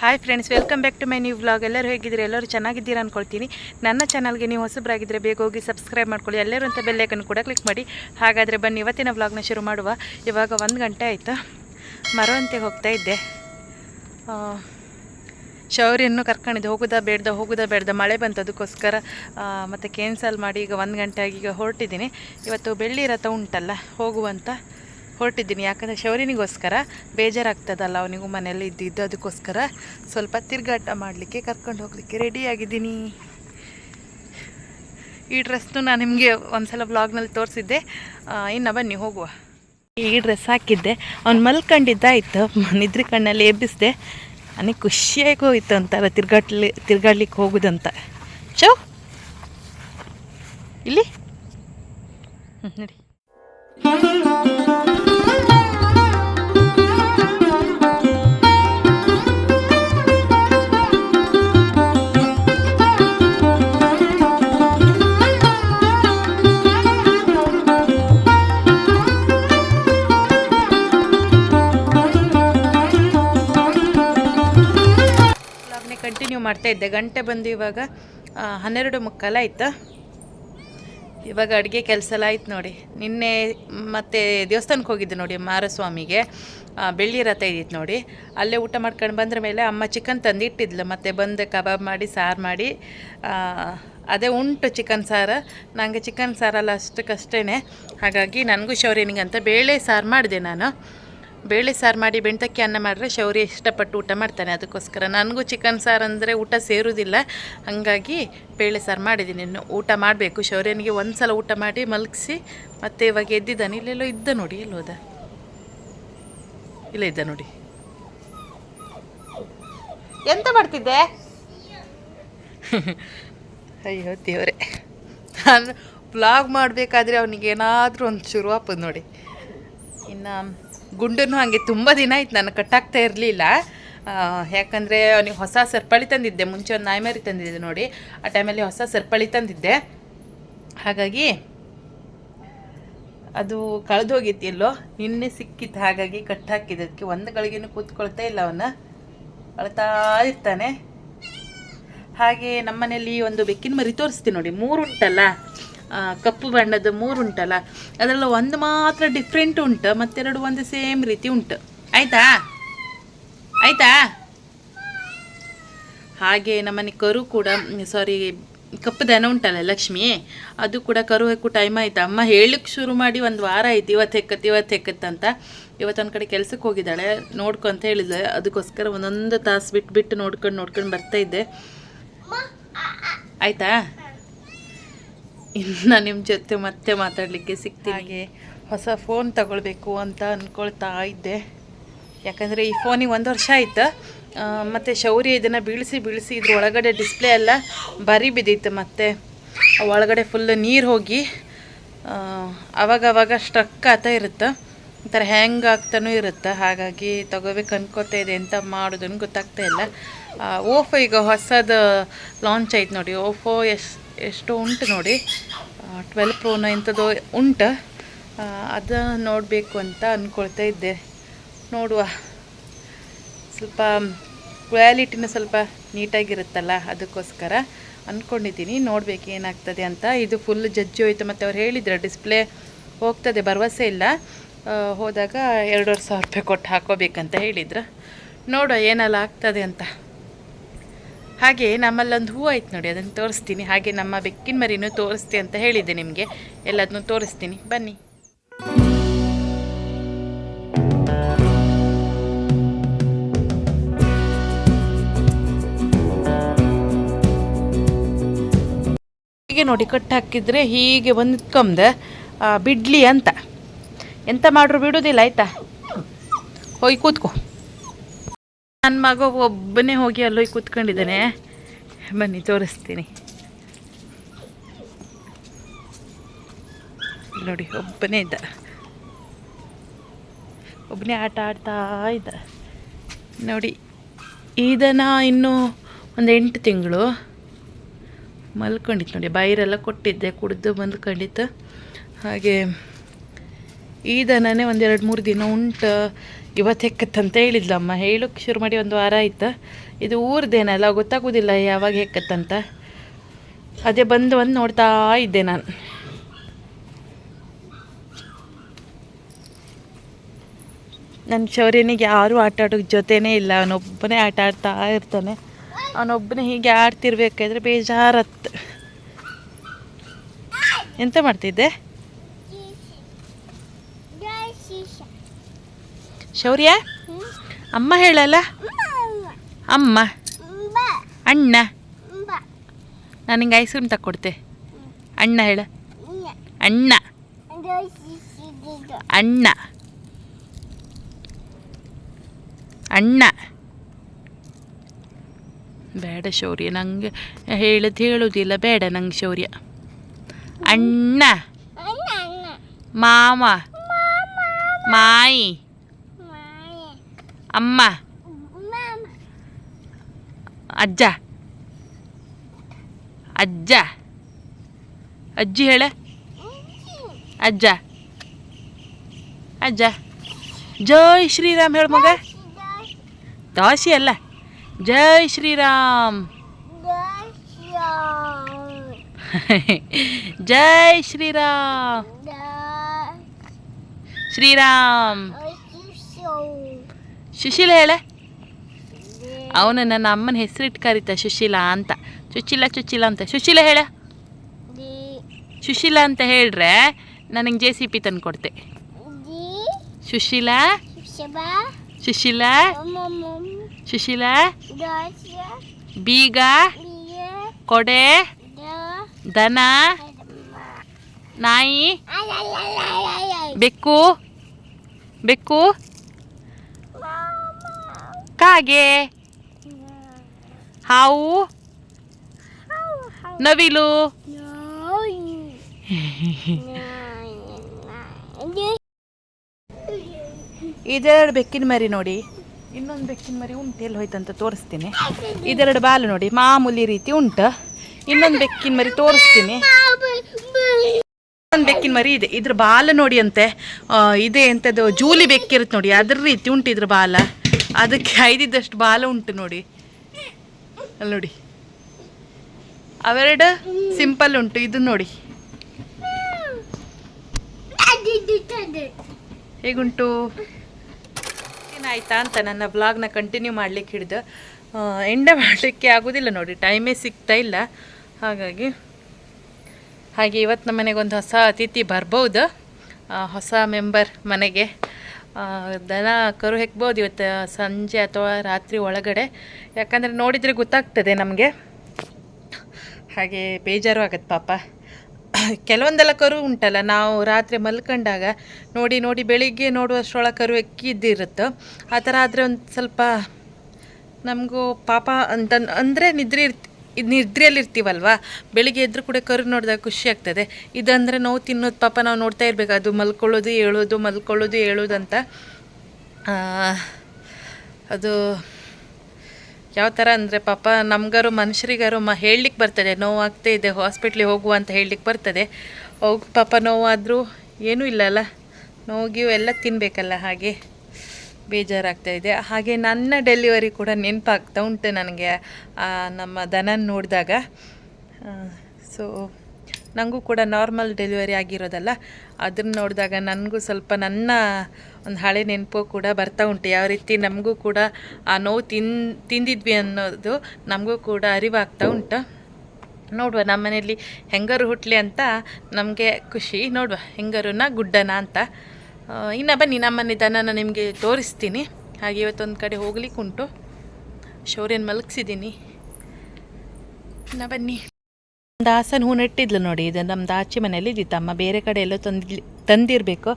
Hi friends welcome back to my new vlog ಎಲ್ಲರೂ ಹೇಗಿದ್ದೀರಿ? ಎಲ್ಲರೂ ಚೆನ್ನಾಗಿದ್ದೀರಾ ಅಂದ್ಕೊಳ್ತೀನಿ ನನ್ನ ಚಾನಲ್ಗೆ ನೀವು ಹೊಸಬರಾಗಿದ್ದರೆ ಬೇಗ ಹೋಗಿ ಸಬ್ಸ್ಕ್ರೈಬ್ ಮಾಡ್ಕೊಳ್ಳಿ. ಎಲ್ಲರೂ ಅಂತ ಬೆಲ್ಲೈಕನ್ ಕೂಡ ಕ್ಲಿಕ್ ಮಾಡಿ. ಹಾಗಾದರೆ ಬನ್ನಿ, ಇವತ್ತಿನ ವ್ಲಾಗ್ನ ಶುರು ಮಾಡುವ. ಇವಾಗ ಒಂದು ಗಂಟೆ ಆಯಿತು. ಮರವಂತೆ ಹೋಗ್ತಾ ಇದ್ದೆ. ಶೌರ್ಯನ್ನು ಕರ್ಕೊಂಡಿದ್ದೆ. ಹೋಗುದಾ ಬೇಡ್ದ ಹೋಗುದಾ ಬೇಡ್ದ, ಮಳೆ ಬಂತು ಅದಕ್ಕೋಸ್ಕರ ಮತ್ತು ಕ್ಯಾನ್ಸಲ್ ಮಾಡಿ ಈಗ ಒಂದು ಗಂಟೆ ಆಗಿ ಈಗ ಹೊರಟಿದ್ದೀನಿ. ಇವತ್ತು ಬೆಳ್ಳಿ ರಥ ಉಂಟಲ್ಲ, ಹೋಗುವಂತ. ಹೊರಟಿದ್ದೀನಿ. ಯಾಕಂದರೆ ಶೌರಿನಿಗೋಸ್ಕರ ಬೇಜಾರಾಗ್ತದಲ್ಲ ಅವನಿಗೂ ಮನೆಯಲ್ಲಿ ಇದ್ದಿದ್ದು, ಅದಕ್ಕೋಸ್ಕರ ಸ್ವಲ್ಪ ತಿರುಗಾಟ ಮಾಡಲಿಕ್ಕೆ ಕರ್ಕೊಂಡು ಹೋಗಲಿಕ್ಕೆ ರೆಡಿಯಾಗಿದ್ದೀನಿ ಈ ಡ್ರೆಸ್ನು ನಾನು ನಿಮಗೆ ಒಂದ್ಸಲ ಬ್ಲಾಗ್ನಲ್ಲಿ ತೋರಿಸಿದ್ದೆ. ಇನ್ನು ಬನ್ನಿ, ಹೋಗುವ. ಈ ಡ್ರೆಸ್ ಹಾಕಿದ್ದೆ. ಅವ್ನು ಮಲ್ಕೊಂಡಿದ್ದಾಯಿತು. ನಿದ್ರೆ ಕಣ್ಣಲ್ಲಿ ಎಬ್ಬಿಸಿದೆ. ನನಗೆ ಖುಷಿಯಾಗಿ ಹೋಯ್ತು ಅಂತಾರೆ ತಿರ್ಗಾಡ್ಲಿ ತಿರ್ಗಾಡ್ಲಿಕ್ಕೆ ಹೋಗುದಂತ. ಚೌ ಇಲ್ಲಿ? ಹ್ಞೂ ಕಂಟಿನ್ಯೂ ಮಾಡ್ತಾ ಇದ್ದೆ. ಗಂಟೆ ಬಂದು ಇವಾಗ ಹನ್ನೆರಡು ಮುಕ್ಕಾಲ ಆಯ್ತು? ಇವಾಗ ಅಡುಗೆ ಕೆಲಸ ಎಲ್ಲ ಆಯ್ತು ನೋಡಿ. ನಿನ್ನೆ ಮತ್ತೆ ದೇವಸ್ಥಾನಕ್ಕೆ ಹೋಗಿದ್ದೆ ನೋಡಿ ಮಾರಸ್ವಾಮಿಗೆ. ಬೆಳ್ಳಿ ರಥ ಇದ್ದಿತ್ತು ನೋಡಿ. ಅಲ್ಲೇ ಊಟ ಮಾಡ್ಕೊಂಡು ಬಂದ್ರ ಮೇಲೆ ಅಮ್ಮ ಚಿಕನ್ ತಂದು ಇಟ್ಟಿದ್ಲು. ಮತ್ತೆ ಬಂದು ಕಬಾಬ್ ಮಾಡಿ, ಸಾರು ಮಾಡಿ. ಅದೇ ಉಂಟು ಚಿಕನ್ ಸಾರು. ನನಗೆ ಚಿಕನ್ ಸಾರಲ್ಲ ಅಷ್ಟಕ್ಕಷ್ಟೇ ಹಾಗಾಗಿ ನನಗೂ ಶೌರ್ಯನಿಗಂತ ಬೇಳೆ ಸಾರು ಮಾಡಿದೆ ನಾನು. ಬೇಳೆ ಸಾರು ಮಾಡಿ ಬೆಣ್ತಕ್ಕಿ ಅನ್ನ ಮಾಡಿದ್ರೆ ಶೌರ್ಯ ಇಷ್ಟಪಟ್ಟು ಊಟ ಮಾಡ್ತಾನೆ. ಅದಕ್ಕೋಸ್ಕರ ನನಗೂ ಚಿಕನ್ ಸಾರು ಅಂದರೆ ಊಟ ಸೇರುವುದಿಲ್ಲ ಹಾಗಾಗಿ ಬೇಳೆ ಸಾರು ಮಾಡಿದ್ದೀನಿ. ಇನ್ನು ಊಟ ಮಾಡಬೇಕು. ಶೌರ್ಯನಿಗೆ ಒಂದು ಸಲ ಊಟ ಮಾಡಿ ಮಲಗಿಸಿ ಮತ್ತೆ ಇವಾಗ ಎದ್ದಿದ್ದಾನೆ. ಇಲ್ಲೆಲ್ಲೋ ಇದ್ದ ನೋಡಿ. ಎಲ್ಲೋದ ಇಲ್ಲ ಇದ್ದ ನೋಡಿ. ಎಂತ ಮಾಡ್ತಿದ್ದೆ? ಅಯ್ಯೋ ದೇವರೇ. ನಾನು ಬ್ಲಾಗ್ ಮಾಡಬೇಕಾದ್ರೆ ಅವನಿಗೆ ಏನಾದರೂ ಒಂದು ಶುರು ನೋಡಿ. ಇನ್ನು ಗುಂಡನ್ನು ಹಾಗೆ ತುಂಬ ದಿನ ಆಯ್ತು ನಾನು ಕಟ್ಟಾಗ್ತಾ ಇರಲಿಲ್ಲ. ಯಾಕಂದರೆ ಅವನಿಗೆ ಹೊಸ ಸರ್ಪಳಿ ತಂದಿದ್ದೆ ಮುಂಚೆ ಒಂದು ನಾಯಿಮರಿ ತಂದಿದ್ದೆ ನೋಡಿ ಆ ಟೈಮಲ್ಲಿ ಹೊಸ ಸರ್ಪಳಿ ತಂದಿದ್ದೆ. ಹಾಗಾಗಿ ಅದು ಕಳೆದೋಗಿತ್ತು ಎಲ್ಲೋ ನಿನ್ನೆ ಸಿಕ್ಕಿತ್ತು ಹಾಗಾಗಿ ಕಟ್ ಹಾಕಿದೆ ಅದಕ್ಕೆ ಒಂದು ಗಳಿಗೆನೂ ಕೂತ್ಕೊಳ್ತಾ ಇಲ್ಲ ಅವನ ಅಳ್ತಾ ಇರ್ತಾನೆ. ಹಾಗೆ ನಮ್ಮನೇಲಿ ಒಂದು ಬೆಕ್ಕಿನ ಮರಿ ತೋರಿಸ್ತೀನಿ ನೋಡಿ ಮೂರುಂಟಲ್ಲ? ಆ, ಕಪ್ಪು ಬಣ್ಣದ ಮೂರು ಉಂಟಲ್ಲ? ಅದರಲ್ಲಿ ಒಂದು ಮಾತ್ರ ಡಿಫ್ರೆಂಟ್ ಉಂಟು ಮತ್ತೆರಡು ಒಂದು ಸೇಮ್ ರೀತಿ ಉಂಟು. ಆಯ್ತಾ? ಆಯ್ತಾ? ಹಾಗೆ ನಮ್ಮನೆ ಕರು ಕೂಡ ಸಾರಿ ಕಪ್ಪು ದನ ಉಂಟಲ್ಲ ಲಕ್ಷ್ಮಿ? ಅದು ಕೂಡ ಕರು ಹೆಕ್ಕು ಟೈಮ್ ಆಯ್ತು. ಅಮ್ಮ ಹೇಳಕ್ಕೆ ಶುರು ಮಾಡಿ ಒಂದು ವಾರ ಆಯ್ತು ಇವತ್ತು ಹೆಕ್ಕತ್ತು ಇವತ್ತು ಹೆಕ್ಕತ್ತಂತ ಅಂತ. ಇವತ್ತು ಒಂದು ಕಡೆ ಕೆಲ್ಸಕ್ಕೆ ಹೋಗಿದ್ದಾಳೆ ನೋಡ್ಕೊ ಅಂತ ಹೇಳಿದ್ದೆ ಅದಕ್ಕೋಸ್ಕರ ಒಂದೊಂದು ತಾಸು ಬಿಟ್ಟು ಬಿಟ್ಟು ನೋಡ್ಕೊಂಡು ನೋಡ್ಕೊಂಡು ಬರ್ತಾ ಇದ್ದೆ. ಆಯ್ತಾ? ಇನ್ನು ನಿಮ್ಮ ಜೊತೆ ಮತ್ತೆ ಮಾತಾಡಲಿಕ್ಕೆ ಸಿಗ್ತೀನಿ. ಹೊಸ ಫೋನ್ ತಗೊಳ್ಬೇಕು ಅಂತ ಅಂದ್ಕೊಳ್ತಾ ಇದ್ದೆ. ಯಾಕಂದರೆ ಈ ಫೋನಿಗೆ ಒಂದು ವರ್ಷ ಆಯ್ತು ಮತ್ತು ಶೌರ್ಯ ಇದನ್ನು ಬೀಳಿಸಿ ಬೀಳಿಸಿ ಇದ್ರ ಒಳಗಡೆ ಡಿಸ್ಪ್ಲೇ ಎಲ್ಲ ಬರಿ ಬಿದ್ದಿತ್ತು ಮತ್ತು. ಒಳಗಡೆ ಫುಲ್ ನೀರು ಹೋಗಿ ಅವಾಗವಾಗ ಅವಾಗ ಅವಾಗ ಸ್ಟ್ರಕ್ ಆಗ್ತಾ ಇರುತ್ತೆ? ಒಂಥರ ಹ್ಯಾಂಗ್ ಆಗ್ತಾನೂ ಇರುತ್ತೆ? ಹಾಗಾಗಿ ತಗೋಬೇಕು ಅನ್ಕೋತಾ ಇದೆ ಅಂತ ಮಾಡೋದನ್ನು ಗೊತ್ತಾಗ್ತಾ ಇಲ್ಲ. ಓಫೋ ಈಗ ಹೊಸದು ಲಾಂಚ್ ಆಯ್ತು ನೋಡಿ ಓಫೋ ಎಸ್ ಎಷ್ಟು ಉಂಟು ನೋಡಿ. ಟ್ವೆಲ್ ಪ್ರೋನ ಇಂಥದ್ದು ಉಂಟು. ಅದು ನೋಡಬೇಕು ಅಂತ ಅಂದ್ಕೊಳ್ತಾ ಇದ್ದೆ. ನೋಡುವ. ಸ್ವಲ್ಪ ಕ್ವಾಲಿಟಿನ ಸ್ವಲ್ಪ ನೀಟಾಗಿರುತ್ತಲ್ಲ, ಅದಕ್ಕೋಸ್ಕರ ಅಂದ್ಕೊಂಡಿದ್ದೀನಿ ನೋಡಬೇಕು ಏನಾಗ್ತದೆ ಅಂತ. ಇದು ಫುಲ್ ಜಜ್ಜಿ ಹೋಯ್ತು ಮತ್ತು ಅವ್ರು ಹೇಳಿದ್ರು ಡಿಸ್ಪ್ಲೇ ಹೋಗ್ತದೆ, ಭರವಸೆ ಇಲ್ಲ. ಹೋದಾಗ ಎರಡೂವರೆ ಸಾವಿರ ರೂಪಾಯಿ ಕೊಟ್ಟು ಹಾಕೋಬೇಕಂತ ಹೇಳಿದ್ರು. ನೋಡುವ ಏನೆಲ್ಲ ಆಗ್ತದೆ ಅಂತ. ಹಾಗೆ ನಮ್ಮಲ್ಲೊಂದು ಹೂವು ಆಯ್ತು ನೋಡಿ, ಅದನ್ನು ತೋರಿಸ್ತೀನಿ. ಹಾಗೆ ನಮ್ಮ ಬೆಕ್ಕಿನ ಮರಿನೂ ತೋರಿಸ್ತೀನಿ ಅಂತ ಹೇಳಿದ್ದೆ ನಿಮಗೆ. ಎಲ್ಲದನ್ನು ತೋರಿಸ್ತೀನಿ. ಬನ್ನಿ. ಹೀಗೆ ನೋಡಿ ಕಟ್ಟು ಹಾಕಿದರೆ ಹೀಗೆ ಒಂದು ನಿತ್ಕೊಂಬ ಬಿಡ್ಲಿ ಅಂತ. ಎಂತ ಮಾಡ್ರು ಬಿಡೋದಿಲ್ಲ, ಆಯ್ತಾ? ಹೋಗಿ ಕೂತ್ಕೋ. ನನ್ನ ಮಗ ಒಬ್ಬನೇ ಹೋಗಿ ಅಲ್ಲೋಗಿ ಕೂತ್ಕೊಂಡಿದ್ದಾನೆ. ಬನ್ನಿ, ತೋರಿಸ್ತೀನಿ. ನೋಡಿ, ಒಬ್ಬನೇ ಇದ್ದ. ಒಬ್ಬನೇ ಆಟ ಆಡ್ತಾ ಇದ್ದ. ನೋಡಿ ಇದನ್ನ ಇನ್ನು ಒಂದು ಎಂಟು ತಿಂಗಳು. ಮಲ್ಕೊಂಡಿತ್ತು ನೋಡಿ, ಬೈರೆಲ್ಲ ಕೊಟ್ಟಿದ್ದೆ, ಕುಡಿದು ಮಲ್ಕೊಂಡಿತ್ತು. ಹಾಗೆ ಈ ದನನೇ ಒಂದು ಎರಡು ಮೂರು ದಿನ ಉಂಟು. ಇವತ್ತು ಹೆಕ್ಕತ್ತಂತ ಹೇಳಿದ್ಲಮ್ಮ. ಹೇಳೋಕ್ಕೆ ಶುರು ಮಾಡಿ ಒಂದು ವಾರ ಆಯ್ತು? ಇದು ಊರ್ದೇನಲ್ಲ, ಗೊತ್ತಾಗೋದಿಲ್ಲ ಯಾವಾಗ ಹೆಕ್ಕತ್ತಂತ. ಅದೇ ಬಂದು ಒಂದು ನೋಡ್ತಾ ಇದ್ದೆ ನಾನು. ನನ್ನ ಶೌರ್ಯನಿಗೆ ಯಾರೂ ಆಟ ಆಡೋಕ್ಕೆ ಜೊತೆನೇ ಇಲ್ಲ. ಅವನೊಬ್ಬನೇ ಆಟ ಆಡ್ತಾ ಇರ್ತಾನೆ. ಅವನೊಬ್ಬನೇ ಹೀಗೆ ಆಡ್ತಿರ್ಬೇಕಾದ್ರೆ ಬೇಜಾರತ್ತು ಎಂತ ಮಾಡ್ತಿದ್ದೆ? ಶೌರ್ಯ? ಅಮ್ಮ ಹೇಳಲ್ಲ? ಅಮ್ಮ. ಅಣ್ಣ. ನಾನು ಐಸ್ ಕ್ರೀಮ್ ತಕ್ಕೊಡ್ತೆ. ಅಣ್ಣ ಹೇಳ. ಅಣ್ಣ. ಅಣ್ಣ. ಅಣ್ಣ. ಬೇಡ ಶೌರ್ಯ ನಂಗೆ ಹೇಳದು ಹೇಳೋದಿಲ್ಲ. ಬೇಡ ನಂಗೆ ಶೌರ್ಯ. ಅಣ್ಣ. ಮಾವ. ಮಾಯಿ. ಅಮ್ಮ ಅಜ್ಜ ಅಜ್ಜ ಅಜ್ಜಿ ಹೇಳ ಅಜ್ಜ ಅಜ್ಜ ಜೈ ಶ್ರೀರಾಮ್ ಹೇಳ ಮಗ ದಾಸಿ ಅಲ್ಲ ಜೈ ಶ್ರೀರಾಮ್ ಜೈ ಶ್ರೀರಾಮ್ ಶ್ರೀರಾಮ್ ಸುಶೀಲ ಹೇಳೆ. ಅವನು ನನ್ನ ಅಮ್ಮನ ಹೆಸರಿಟ್ಟು ಕರೀತ ಸುಶೀಲ ಅಂತ. ಚುಚ್ಚಿಲ್ಲ ಚುಚ್ಚಿಲ ಅಂತ. ಸುಶೀಲ ಹೇಳ. ಸುಶೀಲ ಅಂತ ಹೇಳ್ರೆ ನನಗೆ ಜೆ ಸಿ ಪಿ ತಂದು ಕೊಡ್ತೆ. ಸುಶೀಲ. ಸುಶೀಲ. ಸುಶೀಲ. ಬೀಗ. ಕೊಡೆ. ದನ. ನಾಯಿ. ಬೆಕ್ಕು. ಬೆಕ್ಕು. ಕಾಗೆ? ಹಾವು? ನವಿಲು? ಇದೆರಡು ಬೆಕ್ಕಿನ ಮರಿ ನೋಡಿ. ಇನ್ನೊಂದು ಬೆಕ್ಕಿನ ಮರಿ ಉಂಟು. ಎಲ್ಲಿ ಹೋಯ್ತಂತ ತೋರಿಸ್ತೀನಿ. ಇದೆರಡು ಬಾಲು ನೋಡಿ. ಮಾಮೂಲಿ ರೀತಿ ಉಂಟು. ಇನ್ನೊಂದು ಬೆಕ್ಕಿನ ಮರಿ ತೋರಿಸ್ತೀನಿ. ಇನ್ನೊಂದು ಬೆಕ್ಕಿನ ಮರಿ ಇದೆ. ಇದ್ರ ಬಾಲ ನೋಡಿ ಅಂತೆ ಇದೆ ಎಂಥದ್ದು ಜೂಲಿ ಬೆಕ್ಕಿರುತ್ತೆ ನೋಡಿ. ಅದ್ರ ರೀತಿ ಉಂಟು ಇದ್ರ ಬಾಲ. ಅದಕ್ಕೆ ಐದಿದ್ದಷ್ಟು ಬಾಲ ಉಂಟು ನೋಡಿ. ಅಲ್ಲಿ ನೋಡಿ. ಅವೆರಡು ಸಿಂಪಲ್ ಉಂಟು, ಇದು ನೋಡಿ. ಹೇಗುಂಟು? ಏನಾಯ್ತಾ ಅಂತ ನನ್ನ ಬ್ಲಾಗ್ನ ಕಂಟಿನ್ಯೂ ಮಾಡ್ಲಿಕ್ಕೆ ಹಿಡಿದು ಎಂಡ ಮಾಡಲಿಕ್ಕೆ ಆಗೋದಿಲ್ಲ ನೋಡಿ ಟೈಮೇ ಸಿಗ್ತಾ ಇಲ್ಲ. ಹಾಗಾಗಿ, ಹಾಗೆ ಇವತ್ತು ನಮ್ಮ ಮನೆಗೆ ಒಂದು ಹೊಸ ಅತಿಥಿ ಬರ್ಬೋದು. ಹೊಸ ಮೆಂಬರ್ ಮನೆಗೆ. ದನ ಕರು ಹೆಕ್ಬೋದು ಇವತ್ತು ಸಂಜೆ ಅಥವಾ ರಾತ್ರಿ ಒಳಗಡೆ. ಯಾಕಂದರೆ ನೋಡಿದರೆ ಗೊತ್ತಾಗ್ತದೆ ನಮಗೆ. ಹಾಗೆ ಬೇಜಾರು ಆಗತ್ತೆ ಪಾಪ. ಕೆಲವೊಂದೆಲ್ಲ ಕರು ಉಂಟಲ್ಲ, ನಾವು ರಾತ್ರಿ ಮಲ್ಕೊಂಡಾಗ ನೋಡಿ ನೋಡಿ ಬೆಳಿಗ್ಗೆ ನೋಡುವಷ್ಟರೊಳಗೆ ಕರು ಎಕ್ಕಿದ್ದಿರುತ್ತೆ ಆ ಥರ ಆದರೆ ಒಂದು ಸ್ವಲ್ಪ ನಮಗೂ ಪಾಪ ಅಂತ, ಅಂದರೆ ನಿದ್ರೆ ಇರ್ತಿ ಇದು ನಿದ್ರೆಯಲ್ಲಿರ್ತೀವಲ್ವಾ? ಬೆಳಿಗ್ಗೆ ಎದ್ರು ಕೂಡ ಕರು ನೋಡಿದಾಗ ಖುಷಿ ಆಗ್ತದೆ. ಇದಂದರೆ ನೋವು ತಿನ್ನೋದು ಪಾಪ ನಾವು ನೋಡ್ತಾ ಇರಬೇಕು. ಅದು ಮಲ್ಕೊಳ್ಳೋದು, ಏಳೋದು ಮಲ್ಕೊಳ್ಳೋದು, ಏಳೋದು ಅಂತ. ಅದು ಯಾವ ಥರ ಅಂದರೆ ಪಾಪ ನಮ್ಗಾರು, ಮನುಷ್ಯರಿಗಾರು ಮ ಹೇಳಲಿಕ್ಕೆ ಬರ್ತದೆ. ನೋವಾಗ್ತಾ ಇದೆ ಹಾಸ್ಪಿಟ್ಲಿಗೆ ಹೋಗುವ ಅಂತ ಹೇಳಲಿಕ್ಕೆ ಬರ್ತದೆ. ಹೋಗಿ ಪಾಪ ನೋವಾದರೂ ಏನೂ ಇಲ್ಲ ಅಲ್ಲ ನೋವು ಎಲ್ಲ ತಿನ್ನಬೇಕಲ್ಲ ಹಾಗೆ. ಬೇಜಾರಾಗ್ತಾ ಇದೆ ಹಾಗೆ ನನ್ನ ಡೆಲಿವರಿ ಕೂಡ ನೆನಪಾಗ್ತಾ ಉಂಟು ನನಗೆ ನಮ್ಮ ದನನ ನೋಡಿದಾಗ. ಸೊ ನನಗೂ ಕೂಡ ನಾರ್ಮಲ್ ಡೆಲಿವರಿ ಆಗಿರೋದಲ್ಲ ಅದನ್ನ ನೋಡಿದಾಗ ನನಗೂ ಸ್ವಲ್ಪ ನನ್ನ ಒಂದು ಹಳೆ ನೆನಪು ಕೂಡ ಬರ್ತಾ ಉಂಟು. ಯಾವ ರೀತಿ ನಮಗೂ ಕೂಡ ಆ ನೋವು ತಿನ್, ತಿಂದಿದ್ವಿ ಅನ್ನೋದು ನಮಗೂ ಕೂಡ ಅರಿವಾಗ್ತಾ ಉಂಟು. ನೋಡುವ ನಮ್ಮ ಮನೆಯಲ್ಲಿ ಹೆಂಗರು ಹುಟ್ಟಲಿ ಅಂತ ನಮಗೆ ಖುಷಿ. ನೋಡುವ ಹೆಂಗರುನ ಗುಡ್ಡನ ಅಂತ. ಇನ್ನು ಬನ್ನಿ, ನಮ್ಮನೆ ದನನ ನಿಮಗೆ ತೋರಿಸ್ತೀನಿ. ಹಾಗೆ ಇವತ್ತೊಂದು ಕಡೆ ಹೋಗ್ಲಿಕ್ಕೆ ಉಂಟು. ಶೌರ್ಯನ ಮಲಗಿಸಿದ್ದೀನಿ. ಇನ್ನು ಬನ್ನಿ. ದಾಸನ ಹೂ ನೆಟ್ಟಿದ್ಲು ನೋಡಿ, ಇದು ನಮ್ಮದು ಆಚೆ ಮನೆಯಲ್ಲಿ ಇದ್ದಿತ್ತು. ಅಮ್ಮ ಬೇರೆ ಕಡೆ ಎಲ್ಲೋ ತಂದಿ ತಂದಿರಬೇಕು.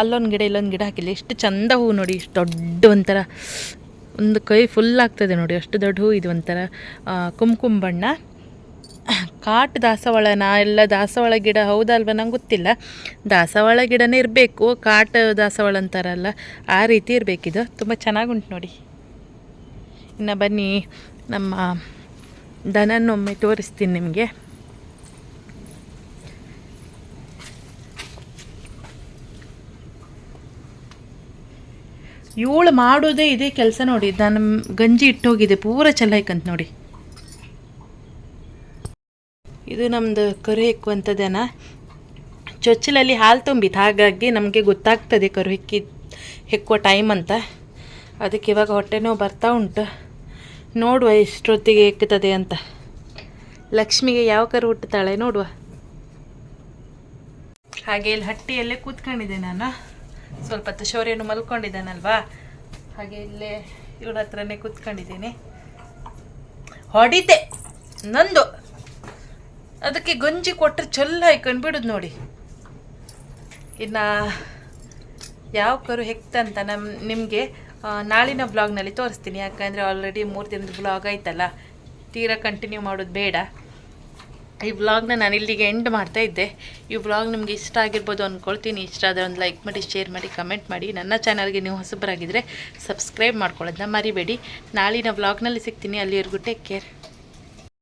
ಅಲ್ಲೊಂದು ಗಿಡ, ಇಲ್ಲೊಂದು ಗಿಡ ಹಾಕಿಲ್ಲ ಎಷ್ಟು ಚಂದ ಹೂ ನೋಡಿ, ಇಷ್ಟು ದೊಡ್ಡ ಒಂಥರ. ಒಂದು ಕೈ ಫುಲ್ ಆಗ್ತದೆ ನೋಡಿ, ಅಷ್ಟು ದೊಡ್ಡ ಹೂ ಇದು ಒಂಥರ ಕುಂಕುಮ ಬಣ್ಣ ಕಾಟು ದಾಸವಾಳನ ಎಲ್ಲ ದಾಸವಾಳ ಗಿಡ ಹೌದಲ್ವ ನಂಗೆ ಗೊತ್ತಿಲ್ಲ. ದಾಸವಾಳ ಗಿಡನೇ ಇರಬೇಕು, ಕಾಟ ದಾಸವಾಳ ಅಂತಾರಲ್ಲ, ಆ ರೀತಿ ಇರಬೇಕಿದು ತುಂಬ ಚೆನ್ನಾಗುಂಟು ನೋಡಿ. ಇನ್ನು ಬನ್ನಿ, ನಮ್ಮ ದನನ್ನೊಮ್ಮೆ ತೋರಿಸ್ತೀನಿ ನಿಮಗೆ. ಇವಳು ಮಾಡೋದೇ ಇದೇ ಕೆಲಸ ನೋಡಿ. ದನ ಗಂಜಿ ಇಟ್ಟೋಗಿದೆ, ಪೂರ ಚೆಲ್ಲೈಕಂತ ನೋಡಿ. ಇದು ನಮ್ಮದು ಕರು ಹಿಕ್ಕುವಂಥದ್ದೇನ? ಚೊಚ್ಚಲಲ್ಲಿ ಹಾಲು ತುಂಬಿತ್ತು. ಹಾಗಾಗಿ ನಮಗೆ ಗೊತ್ತಾಗ್ತದೆ ಕರು ಹೆಕ್ಕಿ, ಹೆಕ್ಕುವ ಟೈಮ್ ಅಂತ. ಅದಕ್ಕೆ ಇವಾಗ ಹೊಟ್ಟೆ ಬರ್ತಾ ಉಂಟು. ನೋಡುವ ಎಷ್ಟೊತ್ತಿಗೆ ಹೆಕ್ಕುತ್ತದೆ ಅಂತ. ಲಕ್ಷ್ಮಿಗೆ ಯಾವ ಕರು ಹುಟ್ಟುತ್ತಾಳೆ ನೋಡುವ. ಹಾಗೆ ಇಲ್ಲಿ ಹಟ್ಟಿಯಲ್ಲೇ ಕೂತ್ಕೊಂಡಿದ್ದೆ ನಾನು. ಸ್ವಲ್ಪ ಹೊತ್ತು ಶೌರ್ಯನು ಮಲ್ಕೊಂಡಿದ್ದಾನಲ್ವಾ? ಹಾಗೆ ಇಲ್ಲೇ ಇವಳ ಹತ್ರನೇ ಕೂತ್ಕೊಂಡಿದ್ದೀನಿ. ಹೊಡಿತೆ ನಂದು. ಅದಕ್ಕೆ ಗಂಜಿ ಕೊಟ್ಟರೆ ಚೊಲ್ಲ ಹಾಯ್ಕೊಂಡು ಬಿಡೋದು ನೋಡಿ. ಇನ್ನು ಯಾವ ಕರು ಹೆಕ್ತಂತ ನಮ್ಮ ನಿಮಗೆ ನಾಳಿನ ಬ್ಲಾಗ್ನಲ್ಲಿ ತೋರಿಸ್ತೀನಿ. ಯಾಕಂದರೆ ಆಲ್ರೆಡಿ ಮೂರು ದಿನದ ಬ್ಲಾಗ್ ಆಯ್ತಲ್ಲ. ತೀರಾ ಕಂಟಿನ್ಯೂ ಮಾಡೋದು ಬೇಡ. ಈ ವ್ಲಾಗ್ನ ನಾನು ಇಲ್ಲಿಗೆ ಎಂಡ್ ಮಾಡ್ತಾ ಇದ್ದೆ. ಈ ವ್ಲಾಗ್ ನಿಮಗೆ ಇಷ್ಟ ಆಗಿರ್ಬೋದು ಅಂದ್ಕೊಳ್ತೀನಿ ಇಷ್ಟ ಆದರೆ ಒಂದು ಲೈಕ್ ಮಾಡಿ ಶೇರ್ ಮಾಡಿ ಕಮೆಂಟ್ ಮಾಡಿ. ನನ್ನ ಚಾನಲ್ಗೆ ನೀವು ಹೊಸಬರಾಗಿದ್ದರೆ ಸಬ್ಸ್ಕ್ರೈಬ್ ಮಾಡ್ಕೊಳ್ಳೋದನ್ನ ಮರಿಬೇಡಿ. ನಾಳಿನ ವ್ಲಾಗ್ನಲ್ಲಿ ಸಿಗ್ತೀನಿ. ಅಲ್ಲಿವರೆಗೂ ಟೇಕ್ ಕೇರ್